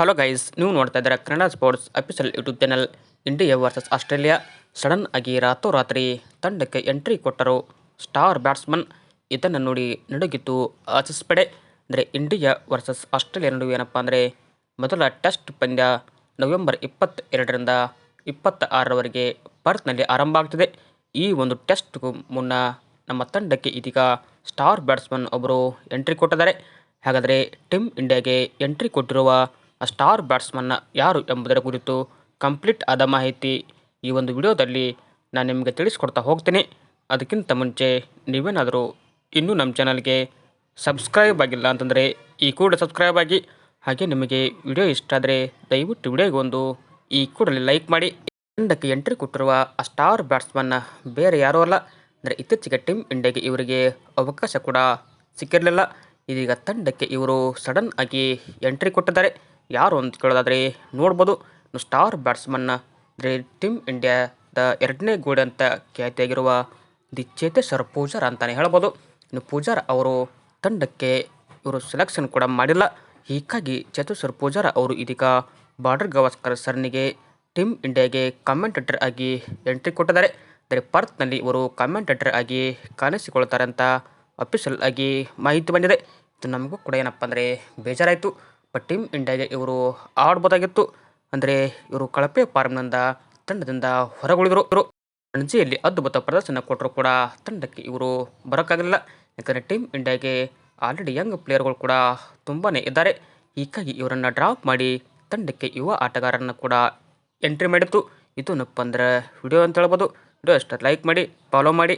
Hello guys ನೀವು ನೋಡ್ತಾ ಇದ್ದೀರಾ Kannada sports official YouTube channel India versus Australia sudden ಆಗಿ ರಾತ್ರೋರಾತ್ರಿ ತಂಡಕ್ಕೆ ಎಂಟ್ರಿ ಕೊಟ್ಟರು ಸ್ಟಾರ್ ಬ್ಯಾಟ್ಸ್ಮನ್ ಇದನ್ನು ನೋಡಿ ನಡುಗಿತು ಆಚಿಸ್ಪಡೆ ಅಂದರೆ ಇಂಡಿಯಾ ವರ್ಸಸ್ ಆಸ್ಟ್ರೇಲಿಯಾ ನಡುವೆ ಏನಪ್ಪ ಅಂದರೆ ಮೊದಲ ಟೆಸ್ಟ್ ಪಂದ್ಯ ನವೆಂಬರ್ ಇಪ್ಪತ್ತೆರಡರಿಂದ ಇಪ್ಪತ್ತ ಆರರವರೆಗೆ ಪರ್ತ್ನಲ್ಲಿ ಆರಂಭ ಆಗ್ತಿದೆ. ಈ ಒಂದು ಟೆಸ್ಟ್ಗೂ ಮುನ್ನ ನಮ್ಮ ತಂಡಕ್ಕೆ ಇದೀಗ ಸ್ಟಾರ್ ಬ್ಯಾಟ್ಸ್ಮನ್ ಒಬ್ಬರು ಎಂಟ್ರಿ ಕೊಟ್ಟಿದ್ದಾರೆ. ಹಾಗಾದರೆ ಟೀಮ್ ಇಂಡಿಯಾಗೆ ಎಂಟ್ರಿ ಕೊಟ್ಟಿರುವ ಸ್ಟಾರ್ ಬ್ಯಾಟ್ಸ್ಮನ್ನ ಯಾರು ಎಂಬುದರ ಕುರಿತು ಕಂಪ್ಲೀಟ್ ಆದ ಮಾಹಿತಿ ಈ ಒಂದು ವಿಡಿಯೋದಲ್ಲಿ ನಾನು ನಿಮಗೆ ತಿಳಿಸ್ಕೊಡ್ತಾ ಹೋಗ್ತೀನಿ. ಅದಕ್ಕಿಂತ ಮುಂಚೆ ನೀವೇನಾದರೂ ಇನ್ನೂ ನಮ್ಮ ಚಾನಲ್ಗೆ ಸಬ್ಸ್ಕ್ರೈಬ್ ಆಗಿಲ್ಲ ಅಂತಂದರೆ ಈ ಕೂಡ ಸಬ್ಸ್ಕ್ರೈಬ್ ಆಗಿ, ಹಾಗೆ ನಿಮಗೆ ವಿಡಿಯೋ ಇಷ್ಟ ಆದರೆ ದಯವಿಟ್ಟು ವಿಡಿಯೋಗೆ ಒಂದು ಈ ಕೂಡಲೇ ಲೈಕ್ ಮಾಡಿ. ತಂಡಕ್ಕೆ ಎಂಟ್ರಿ ಕೊಟ್ಟಿರುವ ಆ ಸ್ಟಾರ್ ಬ್ಯಾಟ್ಸ್ಮನ್ನ ಬೇರೆ ಯಾರೂ ಅಲ್ಲ, ಅಂದರೆ ಇತ್ತೀಚೆಗೆ ಟೀಮ್ ಇಂಡಿಯಾಗೆ ಇವರಿಗೆ ಅವಕಾಶ ಕೂಡ ಸಿಕ್ಕಿರಲಿಲ್ಲ. ಇದೀಗ ತಂಡಕ್ಕೆ ಇವರು ಸಡನ್ ಆಗಿ ಎಂಟ್ರಿ ಕೊಟ್ಟಿದ್ದಾರೆ. ಯಾರು ಅಂತ ಕೇಳೋದಾದರೆ ನೋಡ್ಬೋದು. ಸ್ಟಾರ್ ಬ್ಯಾಟ್ಸ್ಮನ್ನ ಅಂದರೆ ಟೀಮ್ ಇಂಡಿಯಾದ ಎರಡನೇ ಗೋಡೆ ಅಂತ ಖ್ಯಾತಿಯಾಗಿರುವ ದಿ ಚೇತೇಶ್ವರ್ ಪೂಜಾರ್ ಅಂತಲೇ ಹೇಳ್ಬೋದು. ಇನ್ನು ಪೂಜಾರ್ ಅವರು ತಂಡಕ್ಕೆ ಇವರು ಸೆಲೆಕ್ಷನ್ ಕೂಡ ಮಾಡಿಲ್ಲ. ಹೀಗಾಗಿ ಚೇತೇಶ್ವರ್ ಪೂಜಾರ ಅವರು ಇದೀಗ ಬಾರ್ಡರ್ ಗವಾಸ್ಕರ್ ಸರ್ನಿಗೆ ಟೀಮ್ ಇಂಡಿಯಾಗೆ ಕಾಮೆಂಟೇಟರ್ ಆಗಿ ಎಂಟ್ರಿ ಕೊಟ್ಟಿದ್ದಾರೆ. ಅಂದರೆ ಪರ್ತ್ನಲ್ಲಿ ಇವರು ಕಾಮೆಂಟೇಟರ್ ಆಗಿ ಕಾಣಿಸಿಕೊಳ್ತಾರೆ ಅಂತ ಅಫಿಷಿಯಲ್ ಆಗಿ ಮಾಹಿತಿ ಬಂದಿದೆ. ಇದು ನಮಗೂ ಕೂಡ ಏನಪ್ಪ ಅಂದರೆ ಬೇಜಾರಾಯಿತು. ಬಟ್ ಟೀಮ್ ಇಂಡಿಯಾಗೆ ಇವರು ಆಡ್ಬೋದಾಗಿತ್ತು. ಅಂದರೆ ಇವರು ಕಳಪೆ ಫಾರ್ಮ್ನಿಂದ ತಂಡದಿಂದ ಹೊರಗುಳಿದರು. ಇವರು ರಣಜಿಯಲ್ಲಿ ಅದ್ಭುತ ಪ್ರದರ್ಶನ ಕೊಟ್ಟರು ಕೂಡ. ತಂಡಕ್ಕೆ ಇವರು ಬರೋಕ್ಕಾಗಲಿಲ್ಲ. ಯಾಕಂದರೆ ಟೀಮ್ ಇಂಡಿಯಾಗೆ ಆಲ್ರೆಡಿ ಯಂಗ್ ಪ್ಲೇಯರ್ಗಳು ಕೂಡ ತುಂಬಾ ಇದ್ದಾರೆ. ಹೀಗಾಗಿ ಇವರನ್ನು ಡ್ರಾಪ್ ಮಾಡಿ ತಂಡಕ್ಕೆ ಯುವ ಆಟಗಾರರನ್ನು ಕೂಡ ಎಂಟ್ರಿ ಮಾಡಿತ್ತು. ಇದು ಅಂದ್ರೆ ವಿಡಿಯೋ ಅಂತ ಹೇಳ್ಬೋದು. ವಿಡಿಯೋ ಅಷ್ಟೇ ಲೈಕ್ ಮಾಡಿ ಫಾಲೋ ಮಾಡಿ.